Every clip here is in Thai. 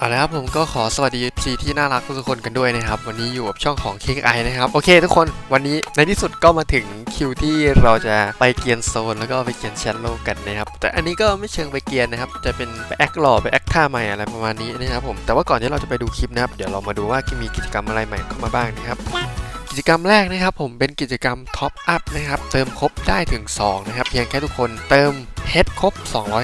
เอาละครับผมก็ขอสวัสดี FC ที่น่ารักทุกคนกันด้วยนะครับ วันนี้อยู่กับช่องของ King I นะครับ โอเคทุกคนวันนี้ในที่สุดก็มาถึงคิวที่เราจะไปเกียนโซน แล้วก็ไปเกียนแชทโลกกันนะครับ แต่อันนี้ก็ไม่เชิงไปเกียนนะครับ จะเป็นไปแอคหล่อไปแอคท่าใหม่อะไรประมาณนี้นะครับผมแต่ว่าก่อนที่เราจะไปดูคลิปนะครับ เดี๋ยวเรามาดูว่ามีกิจกรรมอะไรใหม่เข้ามาบ้างนะครับ กิจกรรมแรกนะครับผมเป็นกิจกรรมท็อปอัพนะครับเติมครบได้ถึง 2 นะครับ เพียงแค่ทุกคนเติมเพชรครบ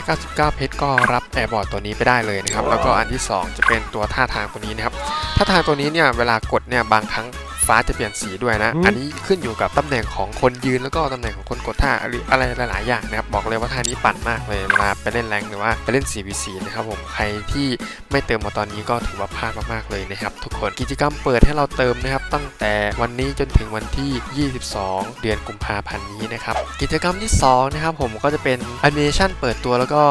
299 เพชรก็รับแอร์บอร์ดตัวนี้ไปได้เลยนะครับ แล้วก็อันที่ 2 จะเป็นตัวท่าทางตัวนี้นะครับ ท่าทางตัวนี้เนี่ยเวลากดเนี่ยบางครั้ง ฟ้าจะเปลี่ยนสีด้วยนะ อันนี้ขึ้นอยู่กับตำแหน่งของคนยืนแล้วก็ตำแหน่งของคนกดท่าหรืออะไรหลายๆอย่างนะครับบอกเลยว่าท่านี้ปั่นมากเลยเวลาไปเล่นแรงหรือว่าไปเล่น 4v4 นะครับผมใครที่ไม่เติมมาตอนนี้ก็ถือว่าพลาดมากๆเลยนะครับทุกคนกิจกรรมเปิดให้เราเติมนะครับตั้งแต่วันนี้จนถึงวันที่ 22 เดือนกุมภาพันธ์นี้นะครับกิจกรรมที่สองนะครับผมก็จะเป็นแอนิเมชันเปิดตัวแล้วก็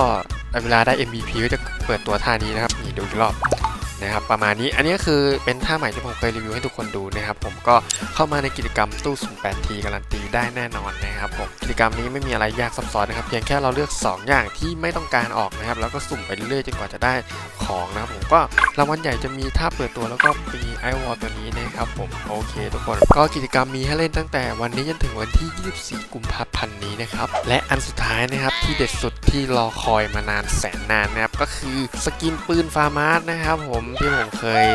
เวลาได้ MVP ก็จะเปิดตัวท่านี้นะครับนี่ดูอีกรอบ นะครับประมาณนี้อันนี้ก็คือเป็นท่าใหม่ที่ผมเคยรีวิวให้ทุกคนดูนะครับผมก็เข้ามาในกิจกรรมตู้สุ่ม 8T การันตีได้แน่นอนนะครับผมกิจกรรมนี้ไม่มีอะไรยากซับซ้อนนะครับเพียงแค่เราเลือก 2 อย่างที่ไม่ต้องการออกนะครับแล้วก็สุ่มไปเรื่อยๆจนกว่าจะได้ของนะครับผมก็รางวัลใหญ่จะมีท่าเปิดตัวแล้วก็มีไอวอลตัวนี้นะครับผมโอเคทุกคน ก็กิจกรรมมีให้เล่นตั้งแต่วันนี้จนถึงวันที่ 24 กุมภาพันธ์นี้นะครับและอันสุดท้ายนะครับที่เด็ดสุดที่รอคอยมานานแสนนานนะครับก็คือสกินปืนฟาร์มาร์นะครับผมที่ผมเคย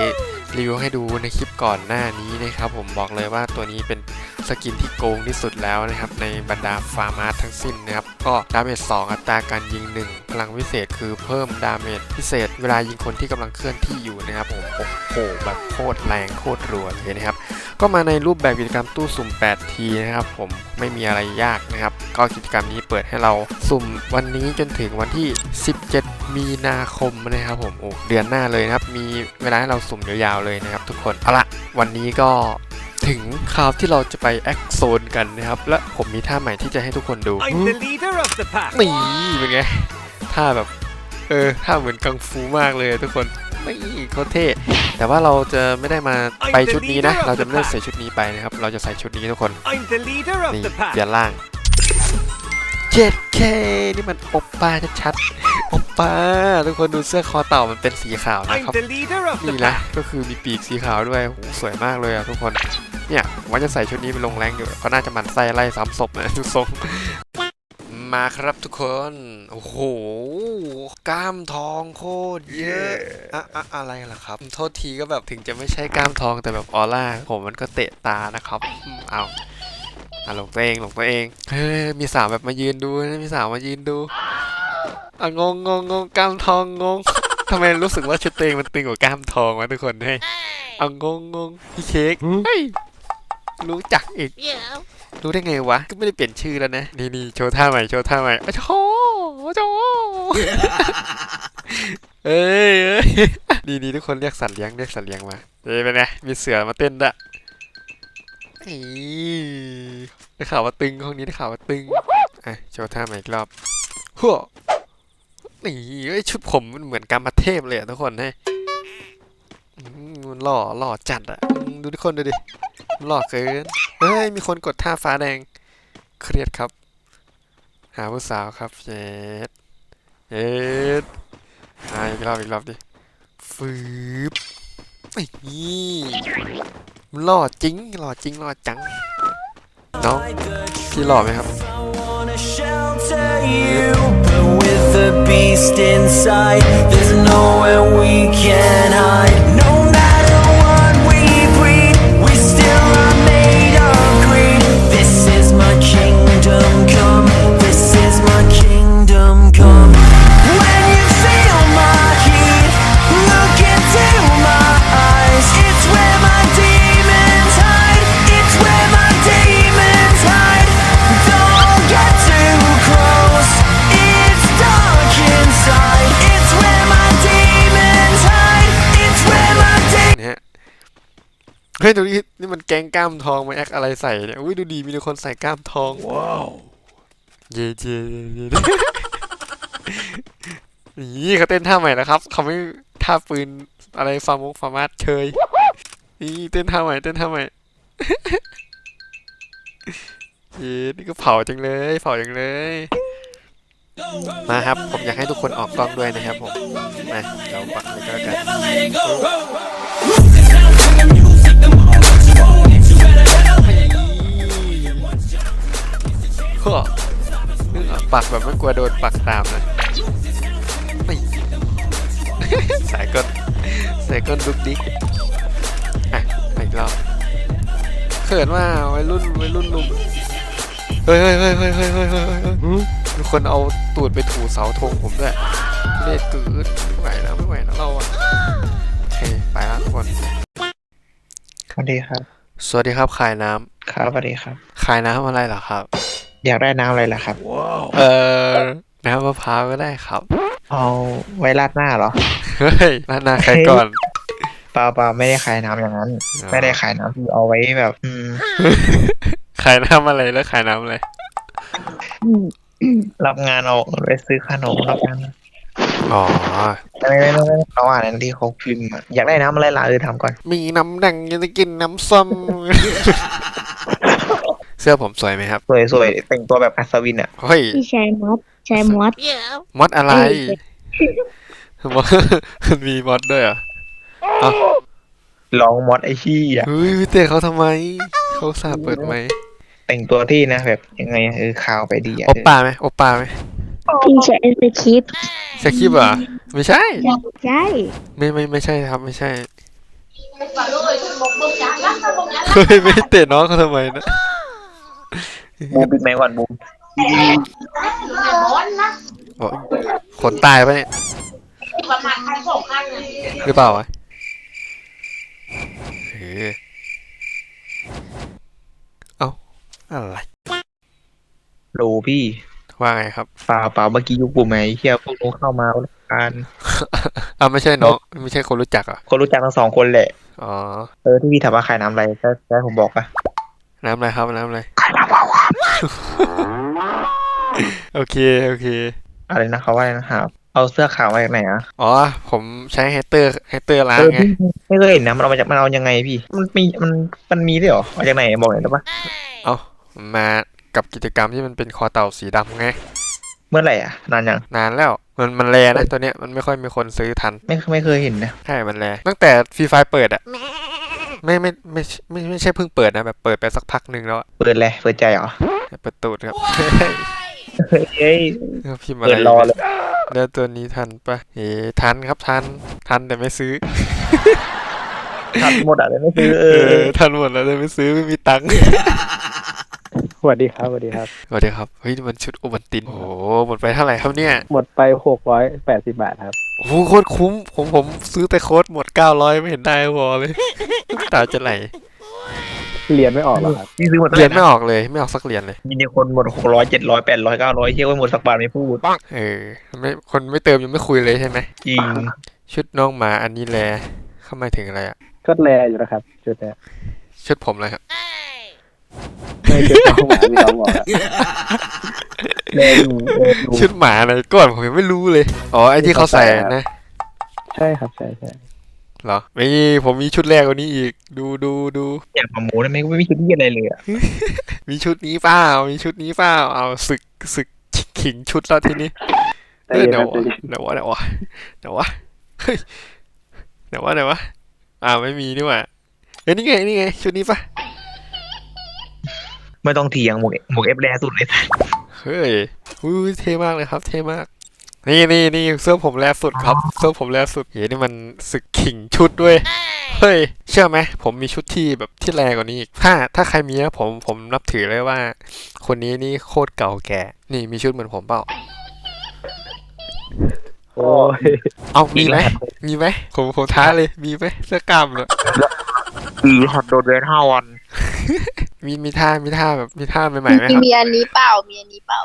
รีวิวให้ดูในคลิปก่อนหน้านี้นะครับ ผมบอกเลยว่าตัวนี้เป็นสกินที่โกงที่สุดแล้วนะครับ ในบรรดาฟาร์มาร์ทั้งสิ้นนะครับ ก็ดาเมจ2อัตราการยิง 1 ลังพิเศษคือเพิ่มดาเมจพิเศษ เวลายิงคนที่กำลังเคลื่อนที่อยู่นะครับผมโอ้โหแบบโคตรแรงโคตรรัวเลยนะครับ ก็มาในรูปแบบกิจกรรมตู้สุ่ม 8 ทีนะครับผมไม่มีอะไรยากนะครับ ก็กิจกรรมนี้เปิดให้เราสุ่มวันนี้จนถึงวันที่ 17 มีนาคมนะครับผมโอ้เดือนหน้าเลยนะครับ มีเวลาให้เราสุ่มยาวๆเลยนะครับ ทุกคนเอาละวันนี้ก็ถึงคราวที่เราจะไปแอคโซนกันนะครับ และผมมีท่าใหม่ที่จะให้ทุกคนดู I'm the leader of the pack. นี่เป็นไง ท่าแบบ เออท่าเหมือนกังฟูมากเลยทุกคนนี่โคตรเท่แต่ว่าเราจะไม่ได้มาไปชุดนี้นะ เราจะไม่ได้ใส่ชุดนี้ไปนะครับ เราจะใส่ชุดนี้ทุกคน I'm the leader of นี่ the เปลี่ย pack. นล่างเจ็ดเคนี่มันโอปป้าชัดๆโอปป้าทุกคนดูเสื้อคอเต่ามันเป็นสีขาวนะ I'm ครับ the leader of the นี่นะ pack. ก็คือมีปีกสีขาวด้วยโหสวยมากเลยอะทุกคนเนี่ยว่าจะใส่ชุดนี้ไปลงแรงอยู่เขาน่าจะหมันไส้ไล่ซ้ำศพนะทุกทรง มาครับทุกคน โอ้โห กล้ามทองโคตรเยอะอะอะอะไรล่ะครับ โทษทีก็แบบถึงจะไม่ใช่กล้ามทองแต่แบบออร่าผมมันก็เตะตานะครับอืมเอาอะหลงตัวเองหลงตัวเอง เฮ้ย มีสาวแบบมายืนดูนะมีสาวมายืนดูอะงงงงงงกล้ามทองงงทำไมรู้สึกว่าชุดตัวเองมันตึงกว่ากล้ามทองวะทุกคนเฮ้ยเอางงงงพี่เค้กเฮ้ย รู้จักอีก รู้ได้ไงวะ ก็ไม่ได้เปลี่ยนชื่อแล้วนะ นี่นี่โชว์ท่าใหม่ โชว์ท่าใหม่โอ้โหโอ้โหเอ้ยเอ้ยนี่นี่ทุกคนเรียกสัตว์เลี้ยงเรียกสัตว์เลี้ยงมาเอ้ยเป็นไง มีเสือมาเต้นด้วยอีได้ข่าวว่าตึงห้องนี้ได้ข่าวว่าตึงอะโชว์ท่าใหม่อีกรอบหัวนี่เอ้ยชุดผมมันเหมือนกามเทพเลยอะทุกคนให้ยอืมมันหล่อหล่อจัดอะอืมดูทุกคนดูดิ หลอกเกิน เฮ้ย มีคนกดท่าฟ้าแดง เครียดครับ หาผู้สาวครับเย็ดเย็ดอ่าอีกรอบอีกรอบดิฟืบไอ้นี่มันหล่อจริงหล่อจริงหล่อจังน้องพี่หล่อไหมครับ inside, there's nowhere we can hide. No ฮ้ยดูนี่นี่มันแกงกล้ามทองมาแอคอะไรใส่เนี่ยอุ้ยดูดีมีแต่คนใส่กล้ามทองว้าวเย่เย่เย่เย่นี่เขาเต้นท่าใหม่แล้วครับเขาไม่ท่าปืนอะไรฟาร์มงฟาร์มาสเชยนี่เต้นท่าใหม่เต้นท่าใหม่เย้นี่ก็เผาจังเลยเผาจังเลยมาครับ ผมอยากให้ทุกคนออกกล้องด้วยนะครับผมมาเราปักเลยก็แล้วกัน ข้อปักแบบไม่กลัวโดนปักตามนะไม่สายก้นสายก้นดุกดิอะไปอีกรอบเขินว่าวัยรุ่นวัยรุ่นลุมเฮ้ยเฮ้ยเฮ้ยเฮ้ยเฮ้ยเฮ้ยเฮ้ยมีคนเอาตูดไปถูเสาธงผมด้วยเล่กืดไม่ไหวแล้วไม่ไหวแล้วเราอะโอเคไปละทุกคนสวัสดีครับ สวัสดีครับขายน้ำครับสวัสดีครับ ขายน้ำอะไรเหรอครับ อยากได้น้ำอะไรล่ะครับ เออน้ำมะพร้าวก็ได้ครับ เอาไว้ราดหน้าเหรอ เฮ้ยร้านนาใครก่อน เปล่าเปล่าไม่ได้ขายน้ำอย่างนั้นอ๋อไม่ได้ขายน้ำที่เอาไว้แบบ อืม ขายน้ำอะไรแล้วขายน้ำอะไร รับงานเอาไปซื้อขนมรับงานอ๋อไม่ไม่ไม่ไม่ไม่เขาอ่านนั้นที่เขาพิมพ์อะอยากได้น้ำอะไรล่ะเออถามก่อน มีน้ำแดงยังจะกินน้ำส้ม เสื้อผมสวยไหมครับ สวยสวยแต่งตัวแบบอัศวินอะเฮ้ยพี่ชายมอสชายมอสมอดอะไรเอ้ยมอดมันมีมอดด้วยเหรอลองมอดไอชี่อะเฮ้ยพี่เต้เขาทำไม เขาสาเปิดไหมแต่งตัวที่นะแบบยังไงอะเออข่าวไปดีอะโอปป้าไหมโอปป้าไหมพี่ชายสคริปต์สคริปต์เหรอไม่ใช่ใช่ไม่ไม่ไม่ใช่ครับไม่ใช่เฮ้ยไม่เตะน้องเขาทำไมนะ บูมปิดไหมค์ก่อนบูมบอกขนตายปะเนี่ยหรือเปล่าวะเออเอาอะไร โลพี่ว่าไงครับ เปล่าเปล่าเมื่อกี้ยุคบูมไหมเฮียพวกนู้นเข้ามาการอ่าไม่ใช่น้อง ไม่ใช่คนรู้จักเหรอะ คนรู้จักทั้งสองคนแหละ อ๋อ เออที่พี่ถามว่าขายน้ำอะไรจะจะให้ผมบอกปะน้ำอะไรครับ น้ำอะไรขายน้ำเปล่าครับ โอเค โอเค อะไรนะเขาว่าอะไรนะครับ เอาเสื้อขาวมาจากไหนอะอ๋อ ผมใช้ไฮเตอร์ไฮเตอร์ล้างเออไง พี่ไม่เคยเห็นนะมันเอามาจากมันเอายังไงพี่ มันมีมันมันมีด้วยเหรอเอาจากไหนบอกหน่อยได้ปะเอามากับกิจกรรมที่มันเป็นคอเต่าสีดำไง เมื่อไหร่อะนานยังนานแล้ว มันมันแรนะตัวเนี้ยมันไม่ค่อยมีคนซื้อทัน ไม่ไม่เคยเห็นนะใช่ มันแรตั้งแต่ฟรีไฟเปิดอะไม่ไม่ไม่ไม่ไม่ใช่เพิ่งเปิดนะแบบเปิดไปสักพักหนึ่งแล้วอะเปิดเลยเปิดใจเหรอ เปิดตูดครับเฮ้ยพิมพ์อะไรเปิดรอเลยแล้วตัวนี้ทันปะเอ๋ทันครับทัน ทันแต่ไม่ซื้อ ทันหมดอะไรไม่ซื้อ เอเอออทันหมดแล้วแต่ไม่ซื้อไม่มีตังค์สวัสดีครับสวัสดีครับสวัสดีครับ เฮ้ยนี่มันชุดโอบันติน โอ้โห หมดไปเท่าไหร่ครับเนี่ย หมดไปหกร้อยแปดสิบาทครับ โอ้โห โคตรคุ้ม ผมผมซื้อแต่โค้ดหมดเก้าร้อยไม่เห็นได้พอเลยตาจะไหล เรียนไม่ออกหรอครับพี่ซื้อหมดเรียนไม่ออกเลยไม่ออกสักเหรียญเลย มีแต่คนหมดหกร้อยเจ็ดร้อยแปดร้อยเก้าร้อยเที่ยวไว้หมดสักบาทไม่พูดเออไม่คนไม่เติมยังไม่คุยเลยใช่ไหมจริงชุดน้องหมาอันนี้แลเข้ามาถึงอะไรอะก็แลอยู่นะครับจุดเนี้ยชุดผมเลยครับไม่เจอน้องหมาที่น้องบอกอะแลดูแลดูชุดหมาอะไรก่อนผมยังไม่รู้เลยอ๋อไอที่เขาใส่นะใช่ครับใช่ใช่ เหรอไม่ผมมีชุดแรกกว่านี้อีก ดูดูดูอยากมาหมูได้ไหมไม่มีชุดที่อะไรเลยอะมีชุดนี้เปล่ามีชุดนี้เปล่าเอาศึกศึกขิงชุดแล้วทีนี้เออเดี๋ยววะเดี๋ยววะเดี๋ยววะเดี๋ยววะเฮ้ยเดี๋ยววะเดี๋ยววะอ่าไม่มีนี่หว่าเอ้ยนี่ไงนี่ไงชุดนี้ปะไม่ต้องเถียงหมวกหมวกเอฟแลสุดเลยเฮ้ยอุ้ยเท่มากเลยครับ เท่มาก นี่นี่นี่เสื้อผมแลสุดครับ เสื้อผมแลสุดเฮ้ยนี่มันศึกขิงชุดด้วย เฮ้ย เชื่อไหม ผมมีชุดที่แบบที่แรงกว่านี้อีก ถ้า ถ้าใครมีนะผมผมนับถือเลยว่า คนนี้นี่โคตรเก่าแก่ นี่มีชุดเหมือนผมเปล่า โอ้ยเอามีไหมมีไหมผมผมท้าเลย มีไหมเสื้อกล้ามเลยคือฮอตโดนเวนห้าวัน มีมีท่ามีท่าแบบมีท่าใหม่ๆไหมมีครับ มีอันนี้เปล่า มีอันนี้เปล่า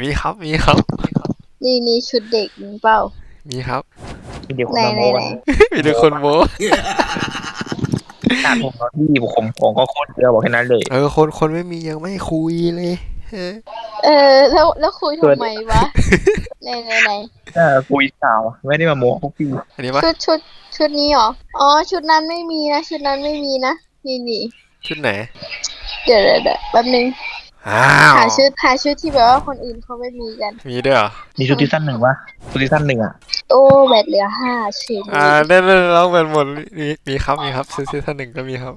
มีครับมีครับ นี่นี่ชุดเด็กมีเปล่า มีครับมีเดี๋ยวคนไหนมาไหนโม้ไหน มีแต่คนโม้การผมเราที่ผมของก็โคตรเยอะบอกแค่นั้นเลย เออคนคนไม่มียังไม่คุยเลยเออเออ แล้วแล้วคุยทำไมวะไหนไหนไหนถ้าคุยสาวไม่ได้มาโม้พวกพี่อันนี้ปะชุดชุดชุดนี้เหรอ อ๋อ ชุดนั้นไม่มีนะ ชุดนั้นไม่มีนะ นี่นี่ชุดไหน เดี๋ยวเดี๋ยวเดี๋ยวแป๊บนึงฮ อ้าวหาชุดหาชุดที่แบบว่าคนอื่นเขาไม่มีกัน มีด้วยเหรอมีชุดซีซั่นหนึ่งวะชุดซีซั่นหนึ่งอะโอ้แบตเหลือห้าชิ้นอ่าได้ได้ร้องเป็นหมดมีมีครับมีครับซีซั่นหนึ่งก็มีครับ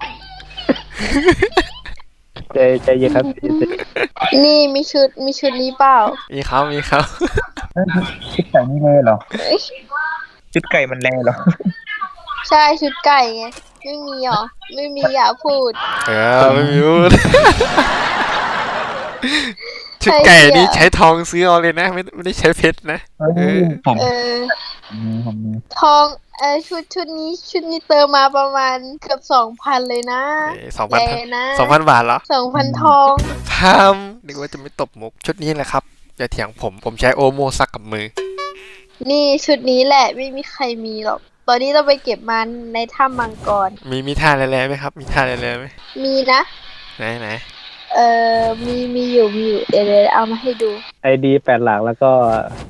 ใจใจเย็นครับใจเย็นนี่มีชุดมีชุดนี้เปล่ามีครับมีครับ เอ้ยชุดไก่นี่เลยเหรอเอ้ยชุดไก่มันแรงเหรอใช่ชุดไก่ไงไม่มีหรอไม่มีอย่าพูดเออไม่มีพูด ชุดไก่นี่ใช้ทองซื้อเอาเลยนะ ไม่ไม่ได้ใช้เพชรนะเอ้ยผมเออผมมีผมมีทองเออชุดชุดนี้ชุดนี้เติมมาประมาณเกือบสองพันเลยนะสองพันใหญ่นะสองพันบาทเหรอสองพันทองทำนึกว่าจะไม่ตบมุกชุดนี้แหละครับอย่าเถียงผมผมใช้โอโมซักกับมือ นี่ชุดนี้แหละไม่มีใครมีหรอกตอนนี้เราไปเก็บมันในถ้ำมังกร มีมีท่าแร่ๆไหมครับ มีท่าแร่ๆไหมมีนะไหนไหน เออมีมีอยู่มีอยู่เดี๋ยวเดี๋ยวเอามาให้ดูไอดีแปดหลักแล้วก็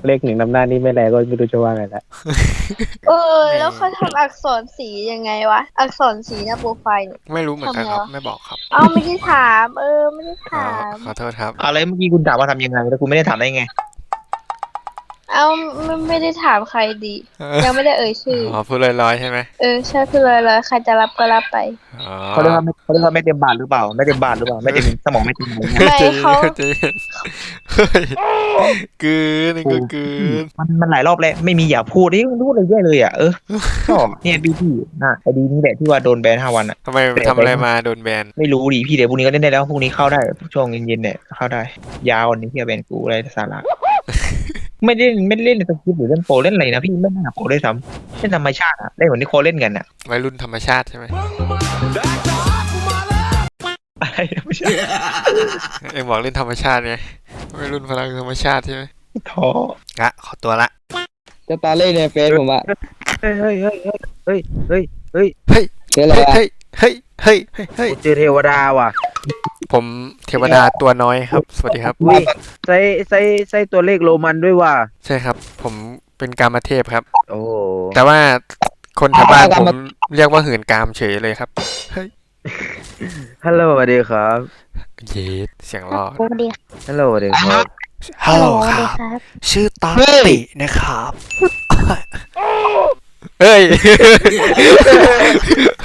เลขหนึ่งนำหน้านี่ไม่แรงก็ไม่รู้จะว่าไงละเออแล้วเขาทำอักษรสียังไงวะ อักษรสีหน้าโปรไฟล์เนี่ย ไม่รู้เหมือนกันครับ ทำไงวะ ไม่บอกครับเอ้าไม่ได้ถาม เออไม่ได้อ๋อถาม ขอโทษครับ อะไรเมื่อกี้คุณถามว่าทำยังไงแล้วคุณไม่ได้ถามได้ไง เอ้าไม่ไม่ได้ถามใครดี ยังไม่ได้เอ่ยชื่อ อ๋อพูดลอยๆใช่ไหมเออใช่คือเลยเลยใครจะรับก็รับไป อ๋อเขาเรียกว่าไม่เขาเรียกว่าไม่เต็มบาทหรือเปล่า ไม่เต็มบาทหรือเปล่า ไม่เต็มสมองไม่เต็มอะไรเงี้ยไม่ใจย็นเขา ใจย็นเฮ้ยเกินนี่ก็เกินมันมันหลายรอบแล้วไม่มีอย่าพูดนี่พูดเลยแย่เลยอะเออก็เนี่ยพี่พี่น่ะไอดีนี่แหละที่ว่าโดนแบนห้าวันอะ ทำไมทำอะไรมาโดนแบนไม่รู้ดิพี่เดี๋ยวพรุ่งนี้ก็เล่นได้แล้วพรุ่งนี้เข้าได้ช่วงเย็นๆเนี่ยเข้าได้ ยาววันนี้พี่แบนกูอะไรสาระ ไม่ได้ไม่ได้เล่นในสคริปต์หรือเล่นโปรเล่นอะไรนะพี่ไม่น่าโปรได้วยซ้ำเล่นธรรมชาติอะเล่นเหมือนที่โคเล่นกันอะวัยรุ่นธรรมชาติใช่ไหมอะไรนะไม่ใช่เอ็งบอกเล่นธรรมชาติไงวัยรุ่นพลังธรรมชาติใช่ไหมท้อกะขอตัวละจะตาเล่นในเฟซผมอะเฮ้ยเฮ้ยเฮ้ยเฮ้ยเฮ้ยเฮ้ยเฮ้ยเชื่ออะไรเฮ้ยอะเฮ้ยเฮ้ยเฮ้ยเฮ้ยเฮ้ยกูเจอเทวดาว่ะ ผมเทวดาตัวน้อยครับ สวัสดีครับ อุ้ยใส่ใส่ใส่ตัวเลขโรมันด้วยว่ะใช่ครับ ผมเป็นกามเทพครับ โอ้แต่ว่าคนแถวบ้านผมเรียกว่าหื่นกามเฉยเลยครับ ฮัลโหลสวัสดีครับเย็ดเสียงรอดสวัสดีฮัลโหลสวัสดีครับฮัลโหลสวัสคดีรับ ครับชื่อตาตินะครับ เฮ้ย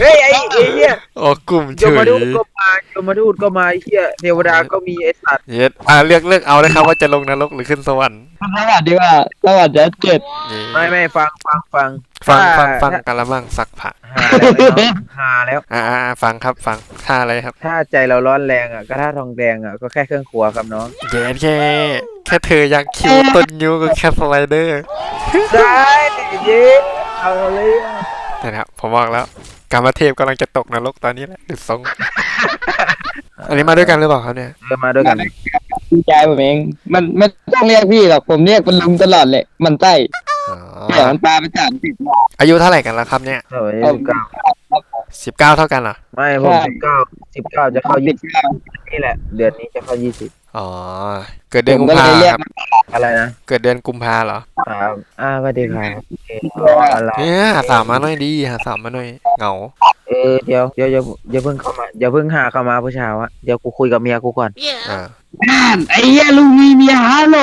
เฮ้ยไอ้ไอ้เหี้ยโอ้กลุ่มเฉโยมยทูตก็มาโยมทูตก็มาไอ้เหี้ยเทวดาก็มีไอ้สัตว์เย็ดอ่าเลือกเลือกเอาเลยครับว่าจะลงนรกหรือขึ้นสวรรค์สวัสดีว่าสวัสดีเจ็ดเย้ไม่ไม่ฟังฟังฟังฟังฟังถ้าฟังกันละมั่งสักผักหาแล้วไอ้น้องหาแล้วอ่าอ่าอ่าฟังครับฟังท่าอะไรครับ ถ้าใจเราร้อนแรงอะก็ถ้าทองแดงอะก็แค่เครื่องครัวครับน้องเย็ดแค่แค่เธอยักคิ้วต้นนิ้วก็แค่สไลเดอร์ได้เย้ เอาเลยอะนะครับผมบอกแล้วกามเทพกำลังจะตกนรกตอนนี้แหละดูทรงอันนี้มาด้วยกันหรือเปล่าครับเนี่ยเดินมาด้วยกันพี่ชายผมเอง มันไม่ต้องเรียกพี่หรอกผมเรียกเป็นลุงตลอดเลย มันใต้อ๋อเดี๋ยวมันปลาไปสามสิบอายุเท่าไหร่กันแล้วครับเนี่ยเฮ้ยสิบเก้าสิบเก้าเท่ากันเหรอไม่ผมสิบเก้าสิบเก้าจะเข้ายี่สิบนี่แหละ เดือนนี้จะเข้ายี่สิบ อ๋อ เกิดเดือนผมกุมก็เลภายเรียกครับอะไรนะเกิดเดือนกุมภาเหรอ ครับอ่าสวัสดีครับโอเคอะไรเนี่ยหาสามมาหน่อยดีหาสามมาหน่อยเหงา เออเดี๋ยวเดี๋ยวอย่าอย่าเพิ่งเข้ามาอย่าเพิ่งหาเข้ามาผู้ชายอะเดี๋ยวกูคุยกับเมียกูก่อนอ่านั่นไอ้เหี้ยลุงมีเมียฮัลโหล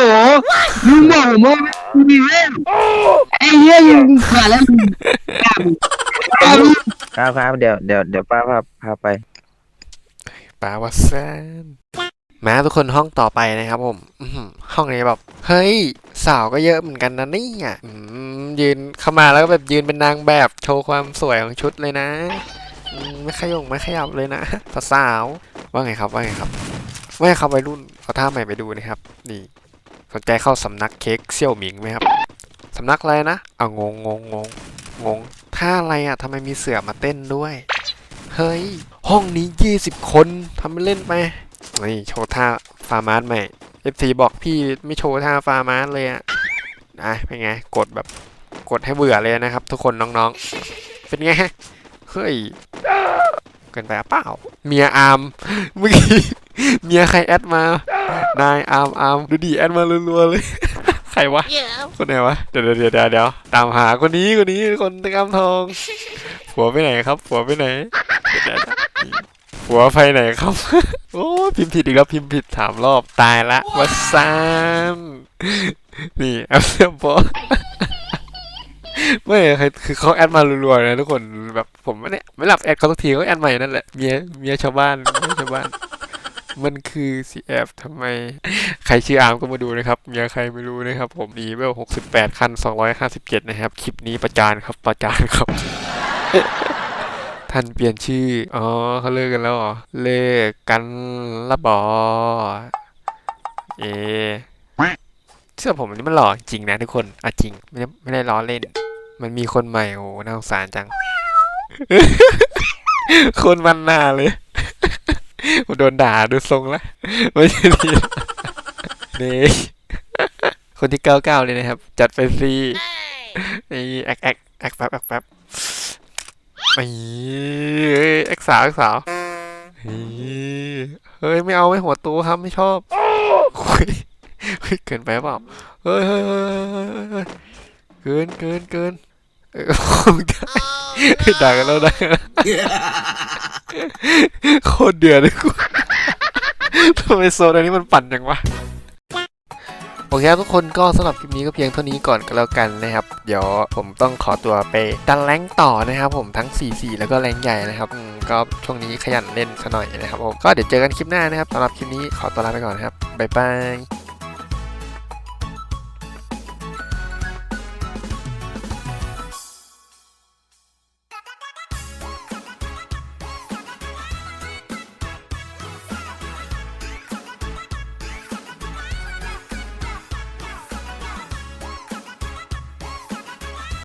ลุงบอกผมว่าไม่มีเว้ยไอ้เหี้ยยังขาดแล้วลุงครับครับเดี๋ยวเดี๋ยวเดี๋ยวป้าพาพาไปปาวัสแซน มาทุกคนห้องต่อไปนะครับผมห้องนี้แบบ เฮ้ย สาวก็เยอะเหมือนกันนะนี่อะยืนเข้ามาแล้วก็แบบยืนเป็นนางแบบโชว์ความสวยของชุดเลยนะ ไม่ขยงไม่ขยับเลยนะสาวว่าไงครับว่าไงครับว่าไงครับวัรุ่นเอาท่าใหม่ไปดูนะครับ นี่สนใจเข้าสำนักเค้กเซี่ยวหมิงไหมครับสำนักอะไรนะเอางงงงงงงท่าอะไรอะทำไมมีเสือมาเต้นด้วย เฮ้ย ห้องนี้ยี่สิบคนทำเล่นไป นี่โชว์ท่าฟาร์มาสใหม่ FC บอกพี่ไม่โชว์ท่าฟาร์มาสเลยอะอะเป็นไง กดแบบกดให้เบื่อเลยนะครับ ทุกคนน้องๆ เป็นไงเฮ้ยเกินไปอะเปล่า เมียอาร์มเมื่อกี้เมียใครแอดมา นายอาร์มอาร์มดูดีแอดมารัวๆเลย ใครวะ คนไหนวะ เดี๋ยวเดี๋ยวเดี๋ยวเดี๋ยวตามหาคนนี้คนนี้คนตะกำทอง ผัวไปไหนครับ ผัวไปไหน เดี๋ยวเดี๋ยวเดี๋ยวผัวไปไหนครับ โอ้พิมพ์ผิดอีกแล้วพิมพ์ผิดสามรอบตายละวัสซานนี่แอปเซียบอสไม่คือคือเขาแอดมารัวๆนะทุกคนแบบผมไม่ได้ไม่รับแอดเขาสักทีเขาแอดใหม่นั่นแหละเมียเมียชาวบ้านเมียชาวบ้าน มันคือ CF ทำไม ใครชื่ออาร์มก็มาดูนะครับเมียใครไม่รู้นะครับ ผมมีเวล68คัน257นะครับ คลิปนี้ประจานครับประจานครับ ท่านเปลี่ยนชื่อ อ๋อเขาเลิกกันแล้วเหรอ เลิกกันละบอ เอเชื่อผมอันนี้มันหล่อจริงนะทุกคนอะจริง ไม่ได้ไม่ได้ล้อเล่น มันมีคนใหม่โอ้โหน่าสงสารจัง คนมันหน้าเลยผมโดนด่าดูทรงแล้วไม่ใช่ดีนี่คนที่เก้าเก้าเลยนะครับ จัดไปสินี่แอกแอกแอกแป๊บแอกแป๊บ นี่แอกสาวแอกสาวอีเฮ้ยไม่เอาไม่หัวตูครับไม่ชอบเฮ้ยเฮ้ยเกินไปเปล่าเฮ้ยเฮ้ยเฮ้ยเฮ้ยเฮ้ยเกินเกินเกินได้ด่ากันแล้วด่ากันแล้โคตรเดือดเลยกูทำไมโซนอันนี้มันปั่นจังวะ โอเคครับทุกคนก็สำหรับคลิปนี้ก็เพียงเท่านี้ก่อนก็แล้วกันนะครับ เดี๋ยวผมต้องขอตัวไปดันแรงต่อนะครับ ผมทั้ง 4-4 แล้วก็แรงใหญ่นะครับก็ช่วงนี้ขยันเล่นซะหน่อยนะครับผมก็เดี๋ยวเจอกันคลิปหน้านะครับสำหรับคลิปนี้ขอตัวลาไปก่อนนครับบ๊ายบาย